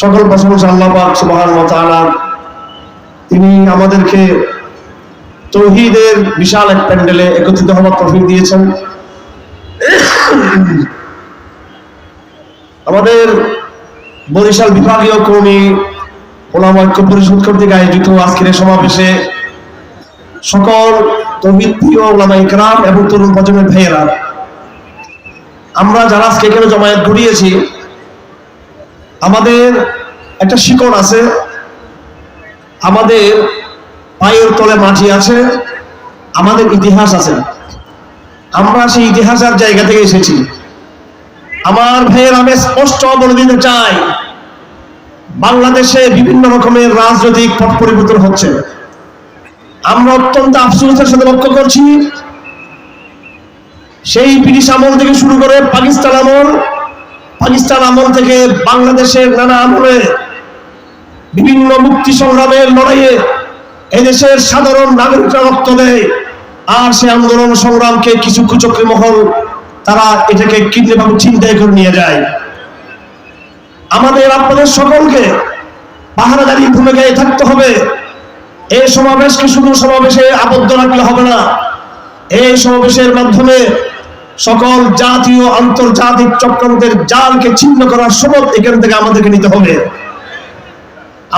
সকল প্রশংসা আল্লাহ পাক সুবহান তিনি আমাদেরকে তৌহিদের বিশাল এক প্যান্ডেলে একত্রিত হওয়ার তৌফিক দিয়েছেন। আমাদের বরিশাল বিভাগীয় কর্মী ওলামা ঐক্য পরিষদ কর্তৃক আয়োজিত আজকের সমাবেশে সকল তৌহিদ প্রিয় ওলামা ইকরাম এবং তরুণ প্রজন্মের ভাইয়েরা, আমরা যারা আজকে এখানে জমায়েত ঘটিয়েছি আমাদের একটা শিকড় আছে, আমাদের পায়ের তলে মাটি আছে, আমাদের ইতিহাস আছে। আমরা সেই ইতিহাসের জায়গা থেকে এসেছি। আমার ভাইয়ের আমি স্পষ্ট বলে দিতে চাই, বাংলাদেশে বিভিন্ন রকমের রাজনৈতিক পথ পরিবর্তন হচ্ছে। আমরা অত্যন্ত আফসোসের সাথে লক্ষ্য করছি, সেই ব্রিটিশ আমল থেকে শুরু করে পাকিস্তান আমল পাকিস্তান আমল থেকে বাংলাদেশের নানা আমলে বিভিন্ন মুক্তি সংগ্রামের লড়াইয়ে এদেশের সাধারণ নাগরিকরা রক্ত দেয়। আর সে আন্দোলন সংগ্রামকে কিছু কুচক্রী মহল তারা এটাকে কীর্তিভাবে চিন্তায় করে নিয়ে যায়। আমাদের আপনাদের সকলকে পাহারা পাহারাদারি ভূমিকায় থাকতে হবে। এই সমাবেশকে শুধু সমাবেশে আবদ্ধ রাখলে হবে না এই সমাবেশের মাধ্যমে সকল জাতীয় আন্তর্জাতিক চক্রান্তের জালকে ছিন্ন করার শপথ এখান থেকে আমাদেরকে নিতে হবে।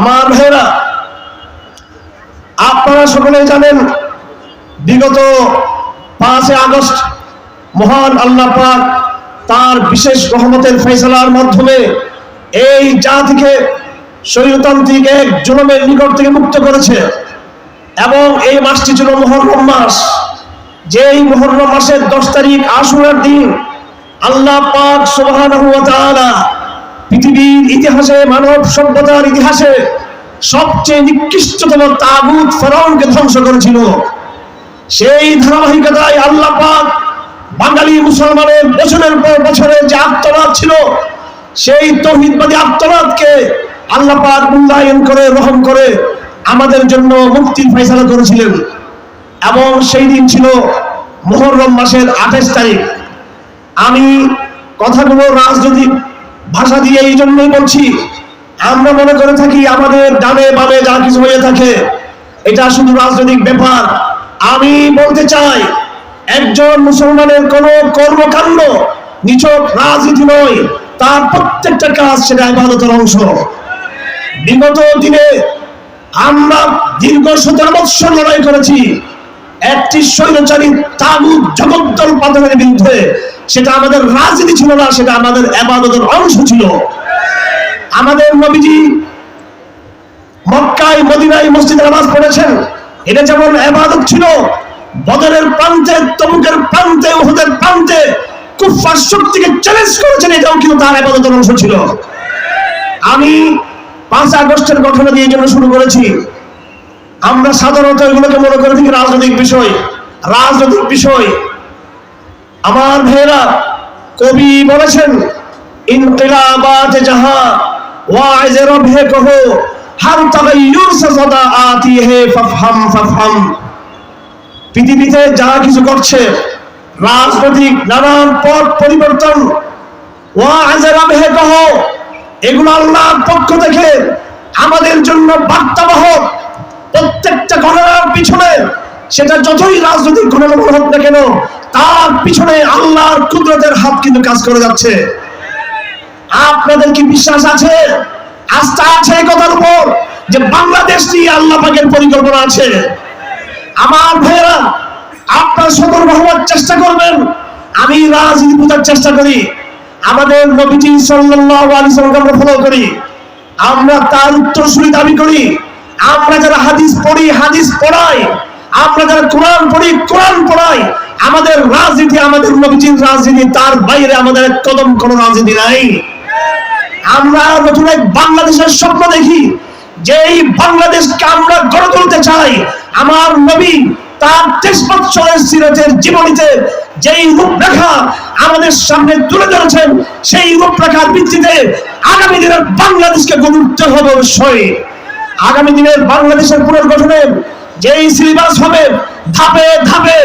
আমার ভাইয়েরা, আপনারা সকলেই জানেন, বিগত পাঁচই আগস্ট মহান আল্লাহ পাক তার বিশেষ রহমতের ফেসলার মাধ্যমে এই জাতিকে শরীরতান্ত্রিক এক জনমের নিকট থেকে মুক্ত করেছে এবং এই মাসটি ছিল মহরম মাস। যেই মহরম মাসের দশ তারিখ আশুরার দিন আল্লাহ পাক তাআলা পৃথিবীর ইতিহাসে, মানব সভ্যতার ইতিহাসে সবচেয়ে নিকৃষ্টতম তাগুত ফেরাউনকে ধ্বংস করেছিল। সেই ধারাবাহিকতায় আল্লাহ পাক বাঙালি মুসলমানের বছরের পর বছরের যে আত্মনাদ ছিল, সেই তৌহিদবাদী আত্মনাদকে আল্লাহ পাক মূল্যায়ন করে, রহম করে আমাদের জন্য মুক্তির ফয়সালা করেছিলেন। এবং সেই দিন ছিল মোহরম মাসের আঠাশ তারিখ। আমি কথাগুলো রাজনৈতিক ভাষা দিয়ে এই জন্যই বলছি, আমরা মনে করে থাকি আমাদের ডানে বামে যা কিছু হয়ে থাকে, এটা শুধু রাজনৈতিক ব্যাপার। আমি বলতে চাই, একজন মুসলমানের কোন কর্মকাণ্ড নিছক রাজনীতি নয়, তার প্রত্যেকটা কাজ সেটা ইবাদতের অংশ। বিগত দিনে আমরা দীর্ঘ সতেরো বৎসর লড়াই করেছি একটি স্বৈরচারী তাগুত জগদ্দল পাথরের বিরুদ্ধে, সেটা আমাদের রাজনীতি ছিল না, সেটা আমাদের আবাদতের অংশ ছিল। আমাদের নবীজি মক্কায়, মদিনায় মসজিদে নামাজ পড়েছেন। এটা যেমন আবাদত ছিল, বদরের প্রান্তে তমুকের প্রান্তে, উহুদের প্রান্তে কুফার শক্তিকে চ্যালেঞ্জ করেছেন, এটাও কিন্তু তার আবাদতের অংশ ছিল। আমি পাঁচ আগস্টের ঘটনা দিয়ে জন্য শুরু করেছি। আমরা সাধারণত এগুলোকে মনে করে থাকি রাজনৈতিক বিষয় রাজনৈতিক বিষয়। আমার ভাইয়েরা, কবি বলেছেন, ইনকিলাবাত জাহা ওয়াইজ রবে কহো হর তাগায়ুর সদা আতি হে ফাফহাম ফাফহাম। পৃথিবীতে যা কিছু করছে, রাজনৈতিক নানান পথ পরিবর্তন, ওয়াইজ রবে কহো, এগুলো আল্লাহর পক্ষ থেকে আমাদের জন্য বার্তাবাহক প্রত্যেকটা ঘটনার পিছনে, সেটা যতই রাজনৈতিক ঘটনা হোক না কেন, তার পিছনে আল্লাহর কুদরতের হাত কিন্তু কাজ করে যাচ্ছে। আপনাদের কি বিশ্বাস আছে? আস্থা আছে কথার উপর যে বাংলাদেশ নিয়ে আল্লাহ পাকের পরিকল্পনা আছে। আমার ভাইয়েরা, আপনার সতর্ক হওয়ার চেষ্টা করবেন। আমি রাজনীতি বোঝার চেষ্টা করি। আমাদের নবীজি সাল্লাল্লাহু আলাইহি সাল্লামকে ফলো করি। আমরা তার উত্তরসূরি দাবি করি। আমরা যারা হাদিস পড়ি, হাদিস পড়াই, আমরা যারা কোরআন পড়ি, কোরআন পড়াই, আমাদের রাজনীতি, আমাদের নবীজির রাজনীতি, তার বাইরে আমাদের কদম কোনো রাজনীতি নাই। আমরা নতুন এক বাংলাদেশের স্বপ্ন দেখি, যে এই বাংলাদেশকে আমরা গড়ে তুলতে চাই। আমার নবী তার তেইশ বৎসরের সিরাতের জীবনীতে যেই রূপরেখা আমাদের সামনে তুলে ধরেছেন, সেই রূপরেখার ভিত্তিতে আগামী দিনের বাংলাদেশকে গড়ে উঠতে হবে অবশ্যই। আগামী দিনের বাংলাদেশের পুনর্গঠনে যেই সিলেবাস হবে, ধাপে ধাপে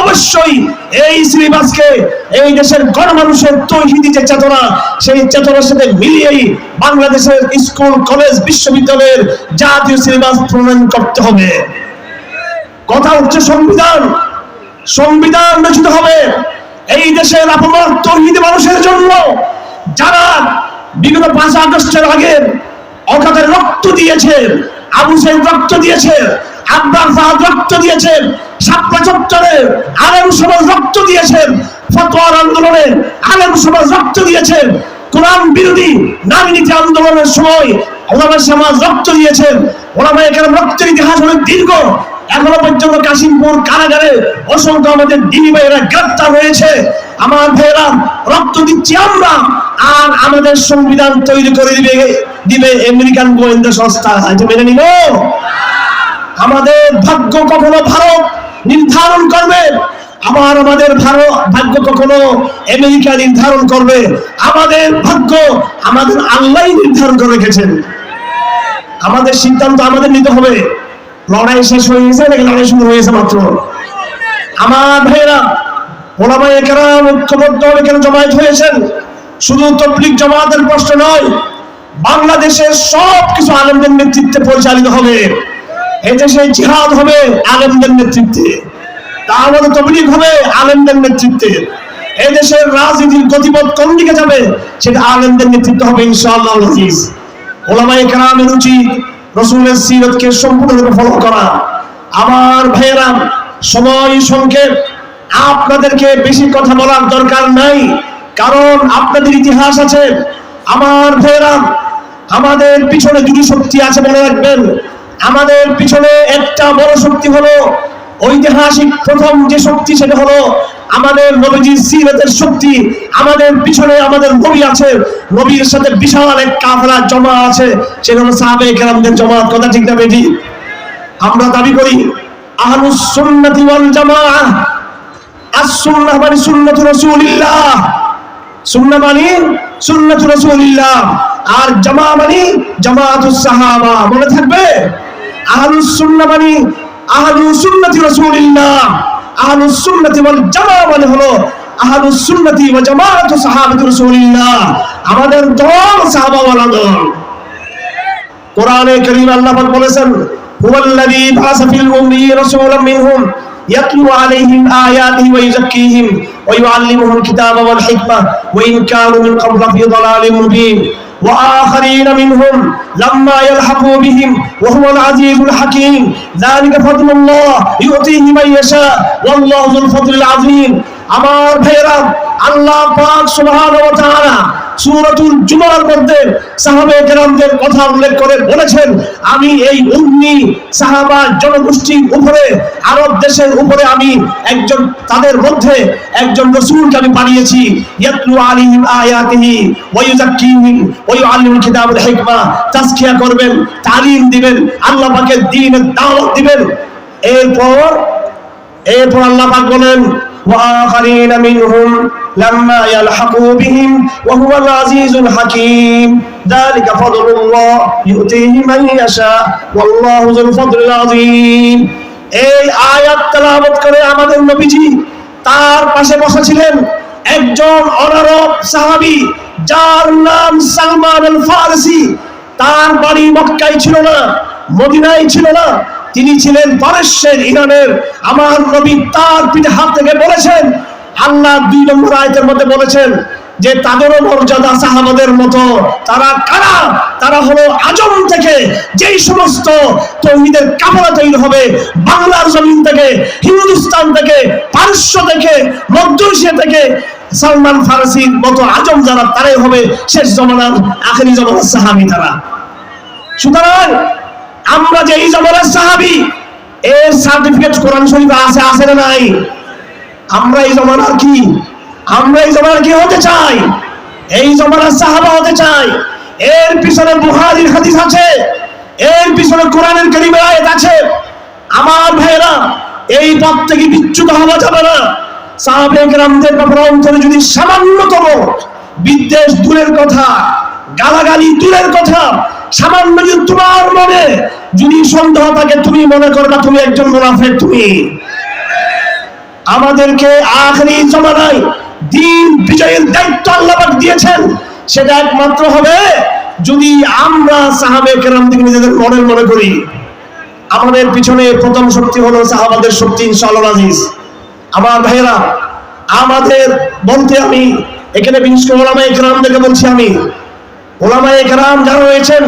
অবশ্যই এই সিলেবাসকে এই দেশের গণমানুষের তৈহিদি যে চেতনা, সেই চেতনার সাথে মিলিয়েই বাংলাদেশের স্কুল, কলেজ, বিশ্ববিদ্যালয়ের জাতীয় সিলেবাস প্রণয়ন করতে হবে। কথা হচ্ছে সংবিধান। সংবিধান রচিত হবে এই দেশের আপমার তৌহিদ মানুষের জন্য। যারা বিগত পাঁচ আগস্টের আগে অকাতের রক্ত দিয়েছে। আবু সাহেব রক্ত দিয়েছে, আব্বার ফাহাদ রক্ত দিয়েছেন সাতটা চত্বরে আলেম সমাজ রক্ত দিয়েছেন ফতোয়ার আন্দোলনে আলেম সমাজ রক্ত দিয়েছেন কোরআন বিরোধী নারী নীতি আন্দোলনের সময় ওলামা সমাজ রক্ত দিয়েছেন ওলামা এখানে রক্তের ইতিহাস অনেক দীর্ঘ। এখনও পর্যন্ত কাশিমপুর কারাগারে অসংখ্য আমাদের দিনী ভাইয়েরা গ্রেপ্তার হয়েছে। আমার ভাইয়েরা, রক্ত দিচ্ছি আমরা। আর আমাদের সংবিধান তৈরি করে দিবে দিবে আমেরিকান গোয়েন্দা সংস্থা। যে মেনে নিল আমাদের ভাগ্য কখনো ভারত নির্ধারণ করবে? আবার আমাদের ভারত ভাগ্য কখনো আমেরিকা নির্ধারণ করবে? আমাদের ভাগ্য আমাদের আল্লাহ নির্ধারণ করে রেখেছেন। আমাদের সিদ্ধান্ত আমাদের নিতে হবে। লড়াই শেষ হয়ে গেছে নাকি লড়াই শুরু হয়েছে মাত্র? আমার ভাইয়েরা ওলামাই কেরাম ঐক্যবদ্ধ হয়ে কেন জমায়েত হয়েছেন? শুধু তবলিক জমাতের প্রশ্ন নয়, বাংলাদেশের সব কিছু নেতৃত্বে পরিচালিত হবে। এই দেশে জিহাদ হবে আলেমদের নেতৃত্বে। তাহলে তবলিগ হবে আলেমদের নেতৃত্বে। এই দেশের রাজনীতির গতিপথ কোন দিকে যাবে সেটা আলেমদের নেতৃত্ব হবে ইনশাআল্লাহ ওলামাই কেরামের উচিত রসুলের সিরতকে সম্পূর্ণরূপে ফলো করা। আমার ভাইয়েরা, সময় সংক্ষেপ। আপনাদেরকে বেশি কথা বলার দরকার নাই। কারণ আপনাদের ইতিহাস আছে। আমার ভাইয়েরা, আমাদের পিছনে দুটি শক্তি আছে মনে রাখবেন। আমাদের পিছনে একটা বড় শক্তি হলো ঐতিহাসিক প্রথম যে শক্তি, সেটা হলো আমাদের নবীজির সিরতের শক্তি। আমাদের পিছনে আমাদের নবী আছে। নবীর সাথে বিশাল এক কাফেলা জমা আছে। সেটা হলো সাহাবে কেরামদের জমাত, কথা ঠিক না বেটি আমরা দাবি করি, আহলুস সুন্নাতি ওয়াল জামাআহ আস-সুন্নাহ মানে সুন্নাতু রাসূলিল্লাহ। মানে আর জামা মানে জামাআতুস সাহাবা। মনে থাকবে? আহলুস সুন্নাহ মানে রাসূলিল্লাহ। আহলুস ওয়াল জামাআহ মানে হলো আহলুস ওয়া জামাআতু সাহাবাতি রাসূলিল্লাহ। আমাদের দল সাহাবাওয়ালা দল। কোরআনে করিম আল্লাহ পাক বলেছেন, হুয়াল্লাযী বাআসা ফিল উম্মিয়্যিন রাসূলাম মিনহুম يتلو عليهم آياته ويزكيهم ويعلمهم الكتاب والحكمة وإن كانوا من قبل في ضلال مبين. وآخرين منهم لما يلحقوا بهم وهو العزيز الحكيم. ذلك فضل الله يؤتيه من يشاء والله ذو الفضل العظيم. আমার ভাইয়েরা, আল্লাহ পাক সুবহানাহু ওয়া তাআলা সূরাতুল জুমার মধ্যে সাহাবে কেরামদের কথা উল্লেখ করে বলেছেন, আমি এই উম্মি সাহাবা জনগোষ্ঠীর উপরে, আরব দেশের উপরে আমি একজন, তাদের মধ্যে একজন রসূলকে আমি পাঠিয়েছি ইয়াতলু আলাইহিম আয়াতিহি ওয়া ইউযাক্কিহিম ওয়া ইউআল্লিমুল কিতাবাল হিকমা। তাজকিয়া করবেন, তালিম দিবেন, আল্লাহ পাকের দ্বীনের দাওয়াত দিবেন। এরপর এরপর আল্লাহ পাক বলেন وآخرين منهم لما يلحقوا بهم وهو العزيز الحكيم ذلك فضل الله يؤتيه من يشاء والله ذو الفضل العظيم এই আয়াত তেলাওয়াত করে আমাদের নবীজি তার পাশে বসেছিলেন একজন অনারব সাহাবী যার নাম সালমান আল ফারসি তার বাড়ি মক্কায় ছিল না মদিনায় ছিল না তিনি ছিলেন পারস্যের ইরানের আমার নবী তার পিঠে হাত থেকে বলেছেন, আল্লাহ দুই নম্বর আয়তের মধ্যে বলেছেন যে, তাদেরও মর্যাদা সাহাবাদের মতো। তারা কারা? তারা হলো আজম থেকে। যেই সমস্ত তৌহিদের কাপড়া তৈরি হবে, বাংলার জমিন থেকে, হিন্দুস্তান থেকে, পারস্য থেকে, মধ্য এশিয়া থেকে, সালমান ফারসির মতো আজম যারা, তারাই হবে শেষ জমানার, আখেরি জমানার সাহাবি তারা। সুতরাং আমরা যে এই সাহাবি, এর সার্টিফিকেট কোরআন শরীফে আছে আছে না নাই? আমরা এই জমানার কি? আমরা এই জমানার কি হতে চাই? এই জমানার সাহাবা হতে চাই? এর পিছনে বুহারির হাদিস আছে, এর পিছনে কোরআনের কারিমের আয়াত আছে। আমার ভাইরা এই পথ থেকে বিচ্যুত হওয়া যাবে না। সাহাবে গ্রামদের ব্যাপারে অন্তরে যদি সামান্যতম বিদ্বেষ দূরের কথা, গালাগালি দূরের কথা সামান্য যদি তোমার মনে যদি সন্দেহ থাকে, তুমি মনে করবা তুমি একজন মুনাফেক, তুমি। আমাদেরকে আখরি জমানায় দিন বিজয়ের দায়িত্ব আল্লাহ দিয়েছেন। সেটা একমাত্র হবে যদি আমরা সাহাবে কেরাম থেকে নিজেদের মডেল মনে করি। আমাদের পিছনে প্রথম শক্তি হলো সাহাবাদের শক্তি, ইনশাআল্লাহ আজিজ। আমার ভাইয়েরা, আমাদের বলতে আমি, এখানে বিশেষ করে ওলামা একরামদেরকে বলছি আমি ওলামা একরাম যারা রয়েছেন,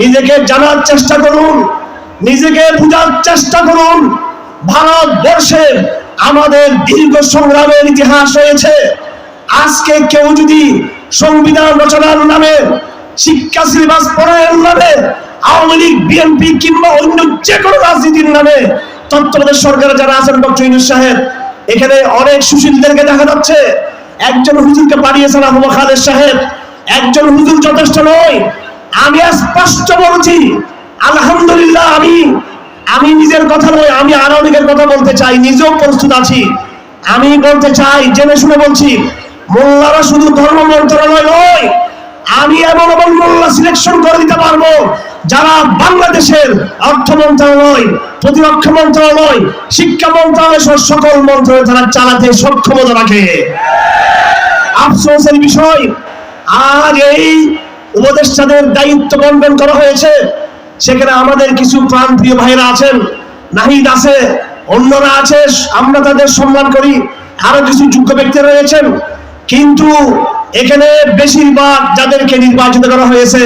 নিজেকে জানার চেষ্টা করুন, নিজেকে বোঝার চেষ্টা করুন। ভারতবর্ষের আমাদের দীর্ঘ সংগ্রামের ইতিহাস রয়েছে। আজকে কেউ যদি সংবিধান রচনার নামে, শিক্ষা সিলেবাস পড়ানোর নামে, আওয়ামী লীগ, বিএনপি কিংবা অন্য যে কোনো রাজনীতির নামে তত্ত্বাবধায়ক সরকারে যারা আছেন, ডক্টর ইউনুস সাহেব, এখানে অনেক সুশীলদেরকে দেখা যাচ্ছে। একজন হুজুরকে পাঠিয়েছেন আবু খালেদ সাহেব। একজন হুজুর যথেষ্ট নয়। আমি স্পষ্ট বলছি, আলহামদুলিল্লাহ আমি আমি নিজের কথা নয়, আমি আরও অনেকের কথা বলতে চাই, নিজেও প্রস্তুত আছি। আমি বলতে চাই, জেনে শুনে বলছি, মোল্লারা শুধু ধর্ম মন্ত্রণালয় নয়, আমি এমন এমন মোল্লা সিলেকশন করে দিতে পারব। যারা বাংলাদেশের অর্থ মন্ত্রণালয়, প্রতিরক্ষা মন্ত্রণালয়, শিক্ষা মন্ত্রণালয় সহ সকল মন্ত্রণালয় তারা চালাতে সক্ষমতা রাখে। আফসোসের বিষয় আজ এই উপদেষ্টাদের দায়িত্ব বন্টন করা হয়েছে। সেখানে আমাদের কিছু প্রান্তীয় ভাইরা আছেন, নাহিদ আছে, অন্যরা আছে, আমরা তাদের সম্মান করি, আরও কিছু যোগ্য ব্যক্তি রয়েছেন। কিন্তু এখানে বেশিরভাগ যাদেরকে নির্বাচিত করা হয়েছে,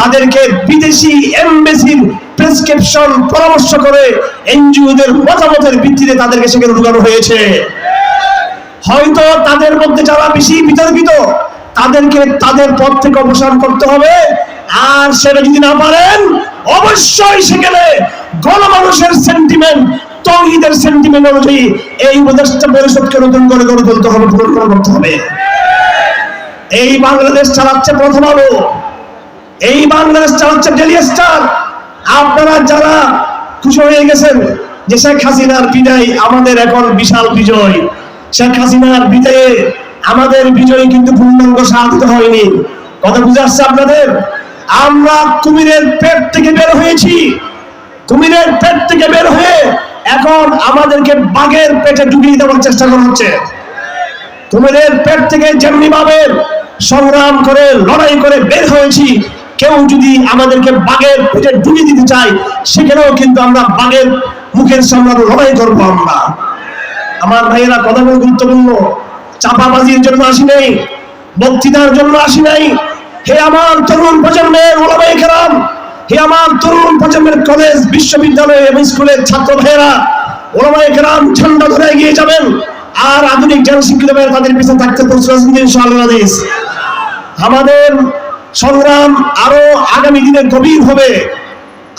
তাদেরকে বিদেশি এমবেসির প্রেসক্রিপশন পরামর্শ করে এনজিওদের মতামতের ভিত্তিতে তাদেরকে সেখানে ঢুকানো হয়েছে। হয়তো তাদের মধ্যে যারা বেশি বিতর্কিত তাদেরকে তাদের পদ থেকে অবসান করতে হবে। আর সেটা যদি না পারেন, অবশ্যই সেখানে গণমানুষের সেন্টিমেন্ট তৌহিদের সেন্টিমেন্ট অনুযায়ী এই পরিষদকে নতুন করে গড়ে তুলতে হবে, পুনর্গঠন করতে হবে। এই বাংলাদেশ চালাচ্ছে প্রথম আলো। এই বাংলাদেশ চালাচ্ছে ডেলি স্টার আপনারা যারা খুশি হয়ে গেছেন যে শেখ হাসিনার বিদায় আমাদের এখন বিশাল বিজয়। শেখ হাসিনার বিদায়ে আমাদের বিজয় কিন্তু পূর্ণাঙ্গ সাধিত হয়নি। কথা বুঝে আসছে আপনাদের? আমরা কুমিরের পেট থেকে বের হয়েছি। কুমিরের পেট থেকে বের হয়ে এখন আমাদেরকে বাঘের পেটে ঢুকিয়ে দেওয়ার চেষ্টা করা হচ্ছে। কুমিরের পেট থেকে যেমনি ভাবে সংগ্রাম করে, লড়াই করে বের হয়েছি, কেউ যদি আমাদেরকে বাঘের পেটে ঢুকিয়ে দিতে চায়, সেখানেও কিন্তু আমরা বাঘের মুখের সামনে লড়াই করব আমরা। আমার ভাইয়েরা কথা বলে গুরুত্বপূর্ণ। চাপাবাজির জন্য আসি নাই বক্তৃতার জন্য আসি নাই হে আমার তরুণ প্রজন্মের ওলামাই কেরাম, হে আমার তরুণ প্রজন্মের কলেজ, বিশ্ববিদ্যালয় এবং স্কুলের ছাত্র ভাইয়েরা ওলামাই কেরাম ঝান্ডা ধরে এগিয়ে যাবেন আর আধুনিক জ্ঞান শিক্ষিত ভাইয়েরা তাদের পিছনে থাকতে আছেন ইনশাআল্লাহ। আমাদের সংগ্রাম আরও আগামী দিনে গভীর হবে,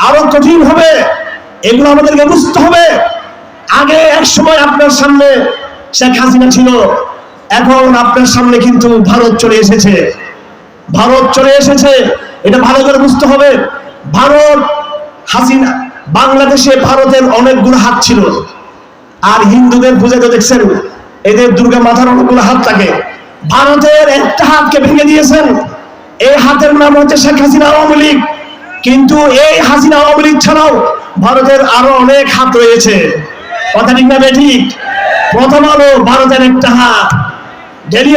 আরও কঠিন হবে, এগুলো আমাদেরকে বুঝতে হবে আগে এক সময় আপনার সামনে শেখ হাসিনা ছিল এখন আপনার সামনে কিন্তু ভারত চলে এসেছে। ভারত চলে এসেছে, এটা ভালো করে বুঝতে হবে। ভারত, হাসিনা, বাংলাদেশে ভারতের অনেকগুলো হাত ছিল। আর হিন্দুদের পূজাতে দেখছেন, এদের দুর্গা মাথার অনেকগুলো হাত থাকে। ভারতের একটা হাতকে ভেঙে দিয়েছেন। এই হাতের নাম হচ্ছে শেখ হাসিনা আওয়ামী লীগ। কিন্তু এই হাসিনা আওয়ামী লীগ ছাড়াও ভারতের আরও অনেক হাত রয়েছে। কথা ঠিক না বে ঠিক? প্রথম আলো, ভারতের একটা হাত। ডেলি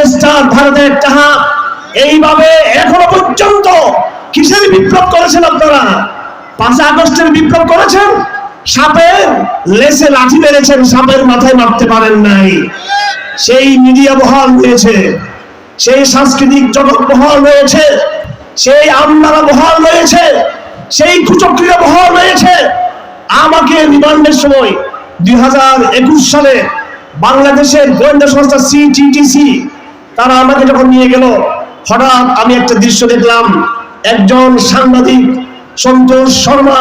ভারতের এইভাবে এখনও পর্যন্ত কিসের করেছেন আপনারা? পাঁচ আগস্টের করেছেন? লেসে মেরেছেন মাথায় মারতে পারেন নাই। সেই মিডিয়া বহাল সেই সাংস্কৃতিক জগৎ বহাল রয়েছে, সেই আমলারা বহাল রয়েছে, সেই কুচক্রিয়া বহাল রয়েছে। আমাকে রিমান্ডের সময় দুই হাজার একুশ সালে বাংলাদেশের গোয়েন্দা সংস্থা সিটিটিসি তারা আমাকে যখন নিয়ে গেল, হঠাৎ আমি একটা দৃশ্য দেখলাম। একজন সাংবাদিক, সন্তোষ শর্মা,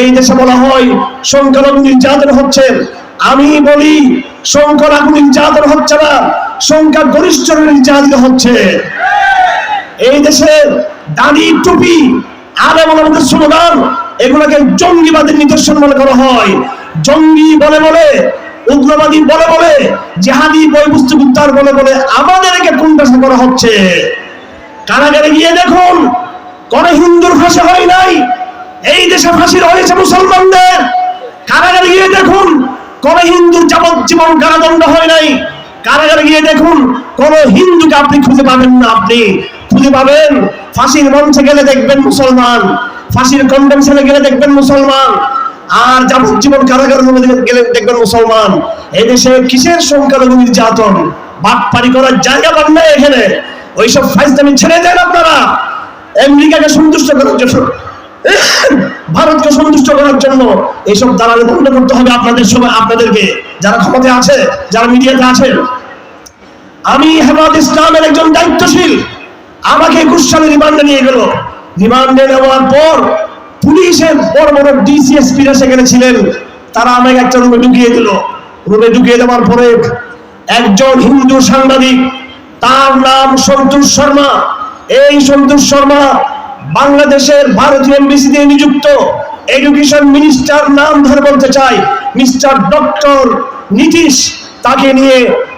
এই দেশে বলা হয় সংখ্যালঘু নির্যাতন হচ্ছে। আমি বলি, সংখ্যালঘু নির্যাতন হচ্ছে না সংখ্যা গরিষ্ঠ নির্যাতিত হচ্ছে। এই দেশে দাড়ি, টুপি এমন আমাদের স্লোগান, এগুলোকে জঙ্গিবাদের নিদর্শন মনে করা হয়। জঙ্গি বলে বলে উগ্রবাদী বলে বলে, জেহাদি বই পুস্তক উদ্ধার বলে বলে আমাদেরকে কোনটা করা হচ্ছে। কারাগারে গিয়ে দেখুন, কোন হিন্দুর ফাঁসি হয় নাই। এই দেশে ফাঁসি হয়েছে মুসলমানদের। কারাগারে গিয়ে দেখুন, কোন হিন্দুর যাবজ্জীবন কারাদণ্ড হয় নাই। কারাগারে গিয়ে দেখুন, কোন হিন্দুকে আপনি খুঁজে পাবেন না আপনি। খুঁজে পাবেন, ফাঁসির মঞ্চে গেলে দেখবেন মুসলমান। ফাঁসির কন্ডেমশনে গেলে দেখবেন মুসলমান। আর যাবজ্জীবন কারাগারের মধ্যে গেলে দেখবেন মুসলমান এই দেশে কিসের সংখ্যালঘু নির্যাতন? বাটপারি করার জায়গা পান না এখানে। ওইসব ফাইজদামি ছেড়ে দেন আপনারা। আমেরিকাকে সন্তুষ্ট করার জন্য, ভারতকে সন্তুষ্ট করার জন্য এইসব দালালি বন্ধ করতে হবে আপনাদের সবাই, আপনাদেরকে। যারা ক্ষমতায় আছে, যারা মিডিয়াতে আছেন আমি হেমাদ ইসলামের একজন দায়িত্বশীল। আমাকে একুশ সালে রিমান্ডে নিয়ে গেল। রিমান্ডে নেওয়ার পর পুলিশের বড় বড় ডিসিএসপি সেখানে ছিলেন। তারা আমাকে একটা রুমে ঢুকিয়ে দিল। রুমে ঢুকিয়ে দেওয়ার পরে একজন হিন্দু সাংবাদিক, তার নাম সন্তোষ শর্মা। এই সন্তোষ শর্মা বাংলাদেশের ভারতীয় এমবিসিতে নিযুক্ত। এডুকেশন মিনিস্টার নাম ধরে বলতে চাই, মিস্টার ডক্টর নীতিশ। তাকে নিয়ে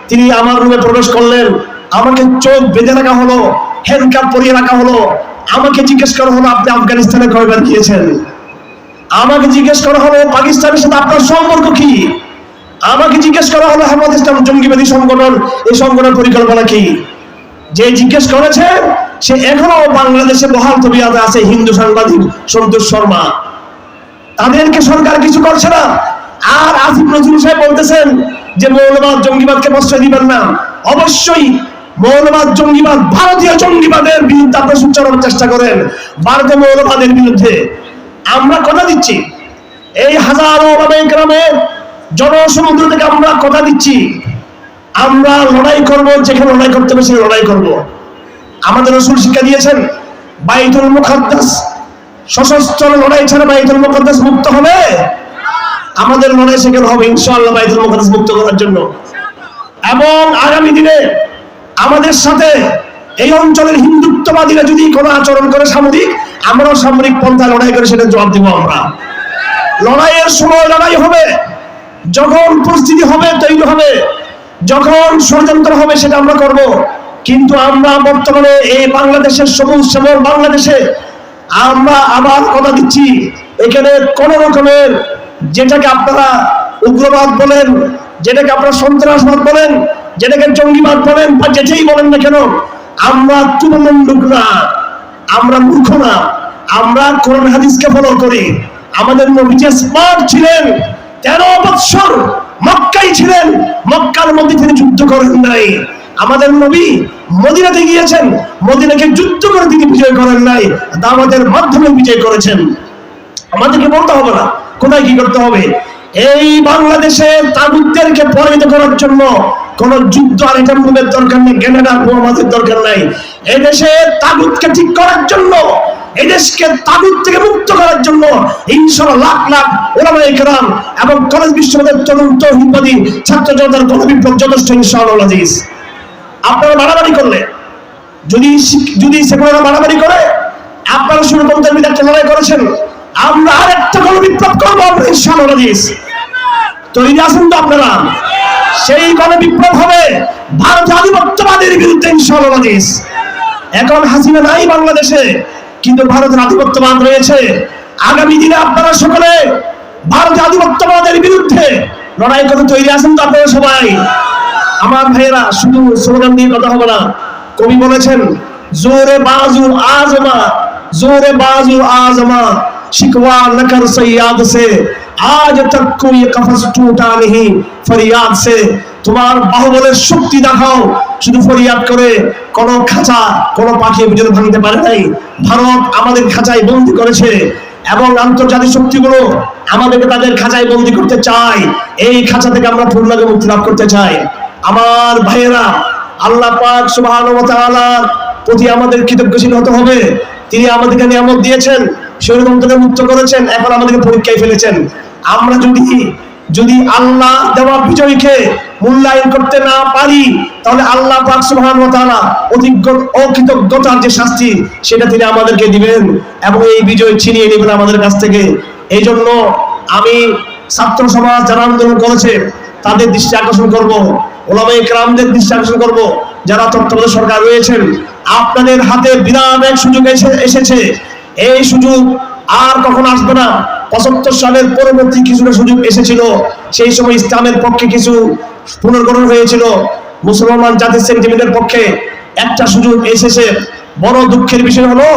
তিনি আমার রুমে প্রবেশ করলেন। আমাকে চোখ বেঁধে রাখা হলো হ্যান্ডকাপ পরিয়ে রাখা হলো। আমাকে জিজ্ঞেস করা হলো, আপনি আফগানিস্তানে কয়বার গিয়েছেন? আমাকে জিজ্ঞেস করা হলো, পাকিস্তানের সাথে আপনার সম্পর্ক কি? আমাকে জিজ্ঞেস করা হলো হেমত ইসলাম জঙ্গিবাদী সংগঠন, এই সংগঠনের পরিকল্পনা কি? যে জিজ্ঞেস করেছে, সে এখনও বাংলাদেশে বহাল তবিয়াতে আছে, হিন্দু সাংবাদিক সন্তোষ শর্মা। তাদেরকে সরকার কিছু করছে না। আর আসিফ নজরুল সাহেব বলতেছেন যে, মৌলবাদ জঙ্গিবাদকে প্রশ্রয় দিবেন না। অবশ্যই মৌলবাদ জঙ্গিবাদ ভারতীয় বিরুদ্ধে আপনারা চেষ্টা করেন। ভারতীয় মৌলবাদের বিরুদ্ধে আমরা কথা দিচ্ছি। এই হাজারো গ্রামের জনসমুদ্র থেকে আমরা কথা দিচ্ছি। আমরা লড়াই করব, যেখানে লড়াই করতে হবে সেখানে লড়াই করব। আমাদের রসুল শিক্ষা দিয়েছেন, বাইতুল মুখাদ্দাস, সশস্ত্র লড়াই ছাড়া বাইতুল মুখাদ্দাস মুক্ত হবে। আমাদের লড়াই সেখানে হবে ইনশাআল্লাহ বাইতুল মুখাদ্দাস মুক্ত করার জন্য। এবং আগামী দিনে আমাদের সাথে এই অঞ্চলের হিন্দুত্ববাদীরা যদি কোনো আচরণ করে সামরিক আমরাও সামরিক পন্থা লড়াই করে সেটা জবাব দিব আমরা। লড়াইয়ের সময় লড়াই হবে, যখন পরিস্থিতি হবে, তৈরি হবে, যখন ষড়যন্ত্র হবে সেটা আমরা করব। কিন্তু আমরা বর্তমানে এই বাংলাদেশের সবুজ শ্যামল বাংলাদেশে আমরা আবার কথা দিচ্ছি, এখানে কোন রকমের যেটাকে আপনারা উগ্রবাদ বলেন, যেটাকে আপনারা সন্ত্রাসবাদ বলেন, যেটাকে জঙ্গিবাদ বলেন, বা যেটাই বলেন না কেন আমরা তুলমুন্ডুক না, আমরা মূর্খ না। আমরা কোরআন হাদিসকে ফলো করি। আমাদের নবী যে স্মার্ট ছিলেন, তেরো বৎসর মক্কাই ছিলেন, মক্কার মধ্যে তিনি যুদ্ধ করেন নাই। আমাদের নবী মদিনাতে গিয়েছেন, মদিনাকে যুদ্ধ করে তিনি বিজয় করেন নাই, দাওয়াতের মাধ্যমে বিজয় করেছেন। আমাদেরকে বলতে হবে না, কোথায় কি করতে হবে? এই বাংলাদেশে তাগুতদেরকে পরাজিত করার জন্য কোন যুদ্ধ আর এটা মুভের দরকার নেই জ্ঞানের আমাদের দরকার নাই। এদেশে তাগুতকে ঠিক করার জন্য, এদেশকে তাগুত থেকে মুক্ত করার জন্য ইনশাআল্লাহ লাখ লাখ ওলামায়ে কেরাম এবং কলেজ বিশ্ববিদ্যালয়ের তরুণ তৌহিদবাদী ছাত্র জনতার গণবিপ্লব যথেষ্ট ইনশাআল্লাহ আজিজ। আপনারা বাড়াবাড়ি করলে, যদি যদি সেকুলাররা বাড়াবাড়ি করে, আপনারা বিরুদ্ধে একটা লড়াই করেছেন, আমরা আর একটা গণবিপ্লব করব আমরা ইনশাআল্লাহ আজিজ। তৈরি আছেন তো আপনারা? সেই গণবিপ্লব হবে। ভারত আধিপত্যবাদের বিরুদ্ধে ইনশাল্লাহ এখন হাসিনা নাই বাংলাদেশে, কিন্তু ভারতের আধিপত্যবাদ রয়েছে। আগামী দিনে আপনারা সকলে ভারত আধিপত্যবাদের বিরুদ্ধে লড়াই করতে তৈরি আছেন তো আপনারা সবাই? আমার ভাইয়েরা, শুধু স্লোগান দিয়ে কথা হবে না, কবি বলেছেন, জোরে বাজু আজমা, জোরে বাজু আজমা শিকওয়া নকর সৈয়াদ সে। আজ তক কই কফস টুটা নেহি ফরিয়াদ সে। তোমার বাহুবলের শক্তি দেখাও। শুধু ফরিয়াদ করে কোন খাঁচা, কোন পাখি পর্যন্ত ভাঙতে পারে নাই। ভারত আমাদের খাঁচায় বন্দি করেছে এবং আন্তর্জাতিক শক্তিগুলো আমাদেরকে তাদের খাঁচায় বন্দি করতে চায়। এই খাঁচা থেকে আমরা পূর্ণাঙ্গ মুক্তি লাভ করতে চাই। আমার ভাইয়েরা, আল্লাহ পাক সুবহানাহু ওয়া তাআলার প্রতি আমাদের কৃতজ্ঞশীল হতে হবে। তিনি আমাদেরকে নিয়ামত দিয়েছেন। সেরকম থেকে মুক্ত করেছেন, এখন আমাদেরকে পরীক্ষায় ফেলেছেন। আমরা যদি যদি আল্লাহ দেওয়া বিজয়কে মূল্যায়ন করতে না পারি, তাহলে আল্লাহ অকৃতজ্ঞতার যে শাস্তি, সেটা তিনি আমাদেরকে দিবেন এবং এই বিজয় ছিনিয়ে নেবেন আমাদের কাছ থেকে। এই জন্য আমি ছাত্র সমাজ যারা আন্দোলন করেছে, তাদের দৃষ্টি আকর্ষণ করব ওলামাই ক্রামদের দৃষ্টি আকর্ষণ করব, যারা তত্ত্বাবধায়ক সরকার রয়েছেন। আপনাদের হাতে বিরাট এক সুযোগ এসেছে। এই সুযোগ আর কখন আসবে না। পঁচাত্তর সালের পরবর্তী কিছুটা সুযোগ এসেছিল। সেই সময় ইসলামের পক্ষে কিছু পুনর্গঠন হয়েছিল। মুসলমান জাতির সেন্টিমেন্টের পক্ষে একটা সুযোগ এসেছে। বড় দুঃখের বিষয় হলো,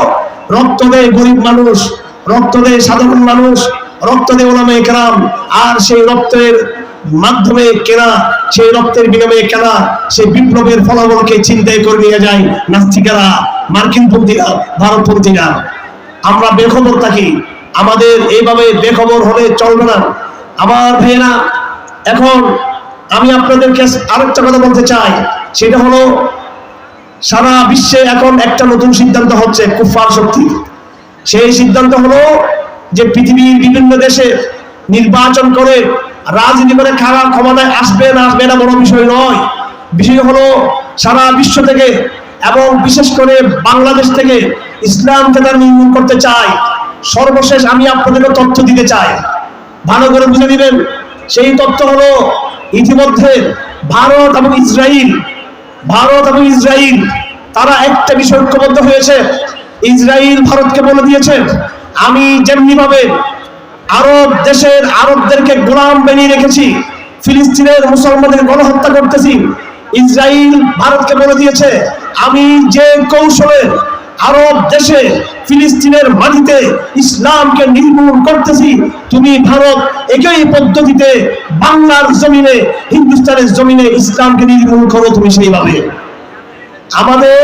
রক্ত দেয় গরিব মানুষ, রক্ত দেয় সাধারণ মানুষ, রক্ত দেয় ওলামে কেরাম আর সেই রক্তের মাধ্যমে কেনা, সেই রক্তের বিনিময়ে কেনা, সেই বিপ্লবের ফলাফলকে চিন্তায় করে নিয়ে যায় নাস্তিকেরা। মার্কিনপন্থীরা ভারতপন্থীরা। আমরা বেখবর থাকি। আমাদের এইভাবে বেখবর হলে চলবে না। আমার ভাইয়েরা, এখন আমি আপনাদেরকে আরেকটা কথা বলতে চাই। সেটা হলো, সারা বিশ্বে এখন একটা নতুন সিদ্ধান্ত হচ্ছে কুফার শক্তি। সেই সিদ্ধান্ত হলো যে পৃথিবীর বিভিন্ন দেশে নির্বাচন করে, রাজনীতি করে খারাপ ক্ষমতায় আসবে না আসবে না বড় বিষয় নয়। বিষয় হলো, সারা বিশ্ব থেকে এবং বিশেষ করে বাংলাদেশ থেকে ইসলামকে তারা নির্মূল করতে চায়, সর্বশেষ আমি আপনাদেরকে তথ্য দিতে চাই। ভালো করে বুঝে দিবেন সেই তথ্য হলো ইতিমধ্যে ভারত এবং ইসরায়েল ভারত এবং ইসরায়েল তারা একটা বিষয় ঐক্যবদ্ধ হয়েছে। ইসরায়েল ভারতকে বলে দিয়েছে, আমি যেমনি ভাবে আরব দেশের আরবদেরকে গোলাম বানিয়ে রেখেছি, ফিলিস্তিনের মুসলমানদের গণহত্যা করতেছি ইসরায়েল ভারতকে বলে দিয়েছে, আমি যে কৌশলে আরব দেশে ফিলিস্তিনের মাটিতে ইসলামকে নির্মূল করতেছি, তুমি ভারত একই পদ্ধতিতে বাংলার জমিনে, হিন্দুস্তানের জমিনে ইসলামকে নির্মূল করো তুমি সেইভাবে। আমাদের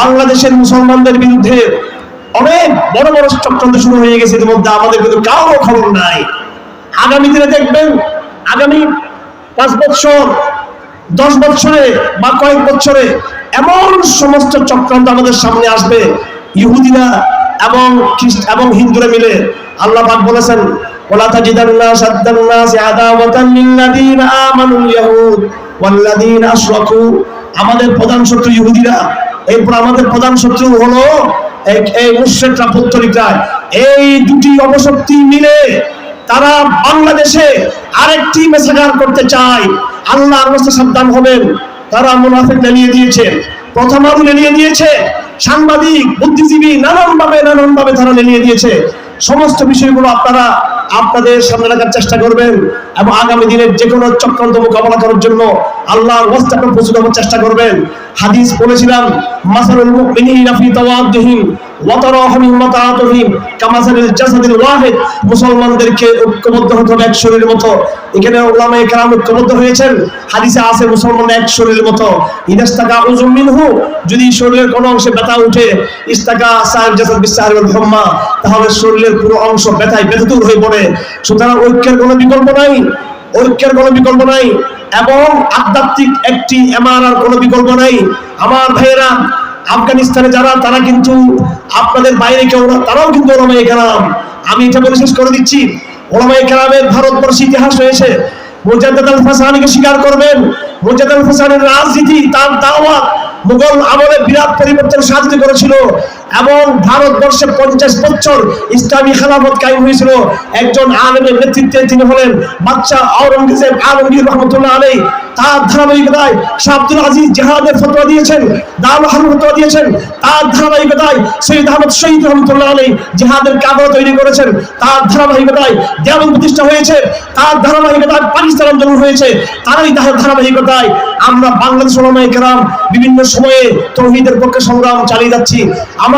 বাংলাদেশের মুসলমানদের বিরুদ্ধে অনেক বড় বড় চক্রান্ত শুরু হয়ে গেছে ইতিমধ্যে, আমাদের কিন্তু কারও খবর নাই। আগামী দিনে দেখবেন, আগামী পাঁচ বছর দশ বছরে বা কয়েক বছরে এমন সমস্ত চক্রান্ত আমাদের সামনে আসবে। ইহুদিরা এবং এবং হিন্দুরা মিলে আল্লাহ পাক বলেছেন আমাদের প্রধান শত্রু ইহুদিরা। এরপর আমাদের প্রধান শত্রু হলো এই- এই দুটি অপশক্তি মিলে তারা বাংলাদেশে আরেকটি মেসাগার করতে চায়। আল্লাহ সাবধান হবেন। তারা মুনাফিক লেলিয়ে দিয়েছে। প্রথম আলু লেলিয়ে দিয়েছে। সাংবাদিক, বুদ্ধিজীবী নানান ভাবে নানান ভাবে তারা লেলিয়ে দিয়েছে। সমস্ত বিষয়গুলো আপনারা আপনাদের সামনে রাখার চেষ্টা করবেন এবং আগামী দিনের যে কোনো চক্রান্ত মোকাবেলা করার জন্য আল্লাহর ওয়াস্তে আপনার প্রস্তুত হওয়ার চেষ্টা করবেন। হাদিস বলেছিলাম, মাসালুল মুমিনিনা ফি তাওয়াদ্দিহিম মুসলমানদেরকে এক মতো। এখানে হয়েছেন। এক শরীরের মতো। মিনহু, যদি শরীরের কোনো অংশে ব্যথা উঠে তাহলে শরীরের পুরো অংশ ব্যথায় ব্যথিত হয়ে পড়ে। সুতরাং ঐক্যের কোনো বিকল্প নাই। ঐক্যের কোনো বিকল্প নাই। এবং আধ্যাত্মিক একটি এমারার কোনো বিকল্প নাই। আমার ভাইয়েরা আফগানিস্তানে যারা, তারা কিন্তু আপনাদের বাইরে কেউ না, তারাও কিন্তু ওলামাই কেরাম। আমি এটা বলে শেষ করে দিচ্ছি। ওলামাই কেরামের ভারতবর্ষ ইতিহাস রয়েছে। ফাসানিকে স্বীকার করবেন। রাজনীতি বিরাট পরিবর্তন সাধিত করেছিল। এবং ভারতবর্ষে পঞ্চাশ বছর ইসলামী খেলাফত কায়েম হয়েছিল। একজন আলমের নেতৃত্বে তিনি হলেন বাচ্চা আওরঙ্গজেব আলমগীর রহমতুল্লাহ আলী তার ধারাবাহিকতায় শাহ আজিজ জেহাদের ফতোয়া দিয়েছেন দাল হারুন ফতোয়া দিয়েছেন। তার ধারাবাহিকতায় সৈয়দ আহমদ শহীদ রহমতুল্লাহ আলী জেহাদের কাগজ তৈরি করেছেন। তার ধারাবাহিকতায় দেওয়ান প্রতিষ্ঠা হয়েছে। তার ধারাবাহিকতায় পাকিস্তান আন্দোলন হয়েছে। তারই ধারা- ধারাবাহিকতায় আমরা বাংলাদেশ ওলামায়ে কেরাম বিভিন্ন সময়ে তৌহিদের পক্ষে সংগ্রাম চালিয়ে যাচ্ছি। আমার